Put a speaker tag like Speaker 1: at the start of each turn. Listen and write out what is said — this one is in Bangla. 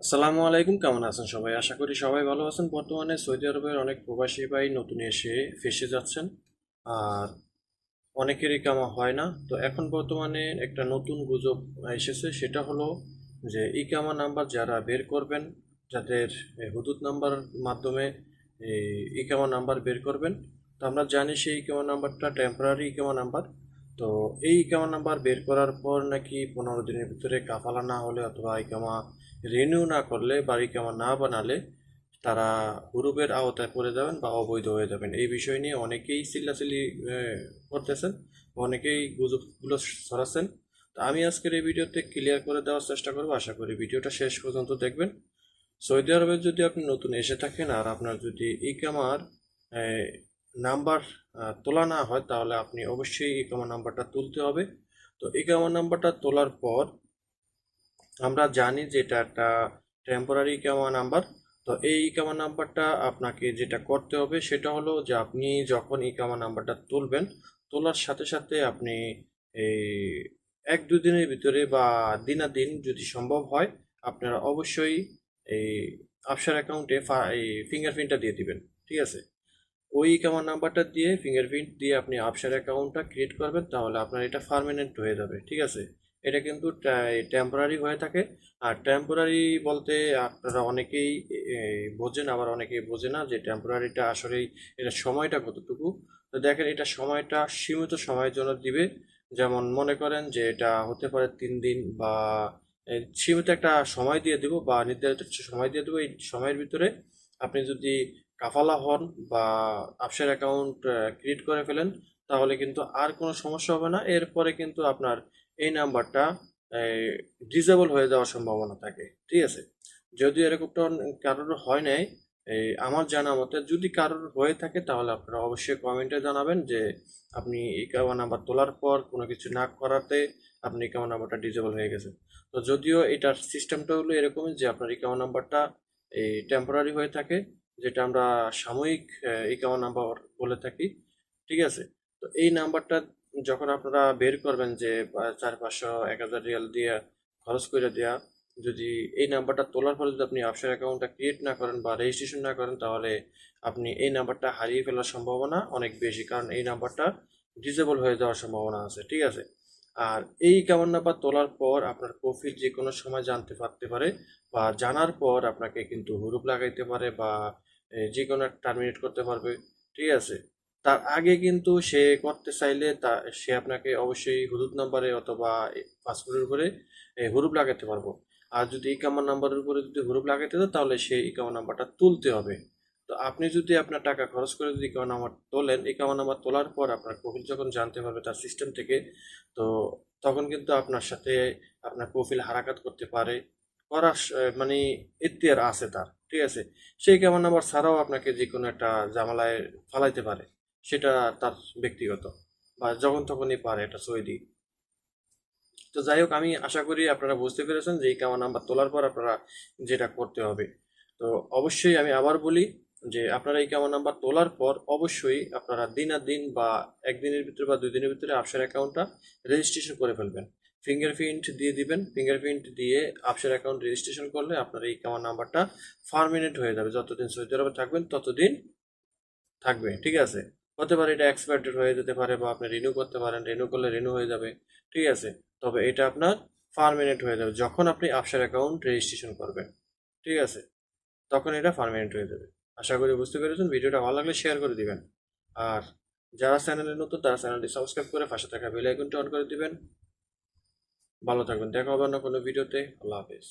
Speaker 1: আসসালামু আলাইকুম, কেমন আছেন সবাই? আশা করি সবাই ভালো আছেন। বর্তমানে সৌদি আরবের অনেক প্রবাসী ভাই নতুন এসে ফেসে যাচ্ছেন। আর অনেকেরই কামা হয় না। তো এখন বর্তমানে একটা নতুন গুজব এসেছে, সেটা হলো যে ইকামা নাম্বার যারা বের করবেন, যাদের হুদুদ নাম্বার মাধ্যমে এই ইকামা নাম্বার বের করবেন, তো আমরা জানি সেই ইকামা নাম্বারটা টেম্পোরারি ইকামা নাম্বার। তো এই ইকামা নাম্বার বের করার পর নাকি পনেরো দিনের ভিতরে কাফালা না হলে অথবা ইকামা রিনিউ না করলে বা ইকামা না বানালে, তারা হুরুপের আওতায় পড়ে যাবেন বা অবৈধ হয়ে যাবেন। এই বিষয় নিয়ে অনেকেই চিল্লাচিল্লি করতেছেন, অনেকেই গুজবগুলো ছড়াচ্ছেন। তো আমি আজকের এই ভিডিওতে ক্লিয়ার করে দেওয়ার চেষ্টা করব। আশা করি ভিডিওটা শেষ পর্যন্ত দেখবেন। সৌদি আরবে যদি আপনি নতুন এসে থাকেন আর আপনার যদি ইকামার নাম্বার তোলা না হয়, তাহলে আপনি অবশ্যই ইকামা নাম্বারটা তুলতে হবে। তো ইকামা নাম্বারটা তোলার পর আমরা জানি যে এটা একটা টেম্পোরারি ইকামা নাম্বার তো এই ইকামা নাম্বারটা আপনাকে যেটা করতে হবে সেটা হলো যে আপনি যখন ইকামা নাম্বারটা তুলবেন, তোলার সাথে সাথে আপনি এই এক দুই দিনের ভিতরে বা দিনাদিন যদি সম্ভব হয়, আপনারা অবশ্যই এই আফসার অ্যাকাউন্টে এই ফিঙ্গারপ্রিন্টটা দিয়ে দিবেন, ঠিক আছে? ওই ইকামা নাম্বারটা দিয়ে ফিঙ্গারপ্রিন্ট দিয়ে আপনি আফসার অ্যাকাউন্টটা ক্রিয়েট করবেন, তাহলে আপনার এটা পার্মানেন্ট হয়ে যাবে, ঠিক আছে? এটা কিন্তু টেম্পোরারি হয়ে থাকে। আর টেম্পোরারি বলতে আপনারা অনেকেই বোঝেন, আবার অনেকেই বোঝে না যে টেম্পোরারিটা আসলেই এটা সময়টা কতটুকু। তো দেখেন, এটা সময়টা সীমিত সময়ের জন্য দিবে। যেমন মনে করেন যে এটা হতে পারে তিন দিন বা সীমিত একটা সময় দিয়ে দিব বা নির্ধারিত সময় দিয়ে দেবো। এই সময়ের ভিতরে আপনি যদি কাফালা হন বা আপসের অ্যাকাউন্ট ক্রিয়েট করে ফেলেন, তাহলে কিন্তু আর কোনো সমস্যা হবে না। এরপরে কিন্তু আপনার এই নাম্বারটা ডিসেবল হয়ে যাওয়ার সম্ভাবনা থাকে, ঠিক আছে? যদি এরকমটা কারোর হয় নাই এই আমার জানা মতে যদি কারোর হয়ে থাকে, তাহলে আপনারা অবশ্যই কমেন্টে জানাবেন যে, আপনি ইকামা নাম্বার তোলার পর কোনো কিছু না করাতে আপনি ইকামা নাম্বারটা ডিসেবল হয়ে গেছে তো যদিও এটার সিস্টেমটা হলো এরকমই যে, আপনার ইকামা নাম্বারটা এই টেম্পোরারি হয়ে থাকে, যেটা আমরা সাময়িক ইকামা নাম্বার বলে থাকি, ঠিক আছে? তো এই নাম্বারটা যখন আপনারা বের করবেন যে চার পাঁচশো, এক হাজার রিয়াল দিয়ে খরচ করে দেওয়া যদি এই নাম্বারটা তোলার ফলে যদি আপনি আপসার অ্যাকাউন্টটা ক্রিয়েট না করেন বা রেজিস্ট্রেশন না করেন, তাহলে আপনি এই নাম্বারটা হারিয়ে ফেলার সম্ভাবনা অনেক বেশি, কারণ এই নাম্বারটা ডিসেবল হয়ে যাওয়ার সম্ভাবনা আছে, ঠিক আছে? আর এই কেমন নাম্বার তোলার পর আপনার প্রফিট যে কোনো সময় জানতে পারতে পারে বা জানার পর আপনাকে কিন্তু হুরুপ লাগাইতে পারে বা যে কোনো টার্মিনেট করতে পারবে, ঠিক আছে? তার আগে কিন্তু সে করতে চাইলে তা, সে আপনাকে অবশ্যই হুদুদ নাম্বারে অথবা পাসপোর্টের উপরে হুরুপ লাগাতে পারব। আর যদি ইকামা নাম্বারের উপরে যদি হুরুপ লাগাতে দেয়, তাহলে সেই ইকামা নাম্বারটা তুলতে হবে। তো আপনি যদি আপনার টাকা খরচ করে যদি ইকামা নাম্বার তোলেন, ইকামা নাম্বার তোলার পর আপনার প্রফিল যখন জানতে পারবে তার সিস্টেম থেকে, তো তখন কিন্তু আপনার সাথে আপনার প্রফিল হারাকাত করতে পারে। করার মানে এখতিয়ার আছে তার, ঠিক আছে? সেই কেমন নাম্বার ছাড়াও আপনাকে যে কোনো একটা জামালায় ফালাইতে পারে। সেটা তার ব্যক্তিগত। বা যখন তখনই পারে এটা সৈদি। তো যাই হোক, আমি আশা করি আপনারা বুঝতে পেরেছেন যে এই কামা নাম্বার তোলার পর আপনারা যেটা করতে হবে। তো অবশ্যই আমি আবার বলি যে আপনারা এই কামা নাম্বার তোলার পর অবশ্যই আপনারা দিন আর দিন বা একদিনের ভিতরে বা দুই দিনের ভিতরে আপসার অ্যাকাউন্টটা রেজিস্ট্রেশন করে ফেলবেন। ফিঙ্গারপ্রিন্ট দিয়ে দিবেন। ফিঙ্গারপ্রিন্ট দিয়ে আপসার অ্যাকাউন্ট রেজিস্ট্রেশন করলে আপনার এই কামা নাম্বারটা পার্মানেন্ট হয়ে যাবে। যতদিন সৌদি আরবে থাকবেন, ততদিন থাকবে। ঠিক আছে? হতে পারে এটা এক্সপায়ার্ড হয়ে যেতে পারে বা আপনি রিনিউ করতে পারেন রিনিউ করলে রিনিউ হয়ে যাবে, ঠিক আছে? তবে এটা আপনার পার্মানেন্ট হয়ে যাবে, যখন আপনি আপসার অ্যাকাউন্ট রেজিস্ট্রেশন করবেন, ঠিক আছে? তখন এটা পার্মানেন্ট হয়ে যাবে। আশা করি বুঝতে পেরেছেন, ভিডিওটা ভালো লাগলে শেয়ার করে দিবেন। আর যারা চ্যানেলে নতুন, তারা চ্যানেলটি সাবস্ক্রাইব করে পাশে থাকা বেল আইকনটি অন করে দিবেন। ভালো থাকবেন, দেখা হবে অন্য কোনো ভিডিওতে আল্লাহ হাফেজ।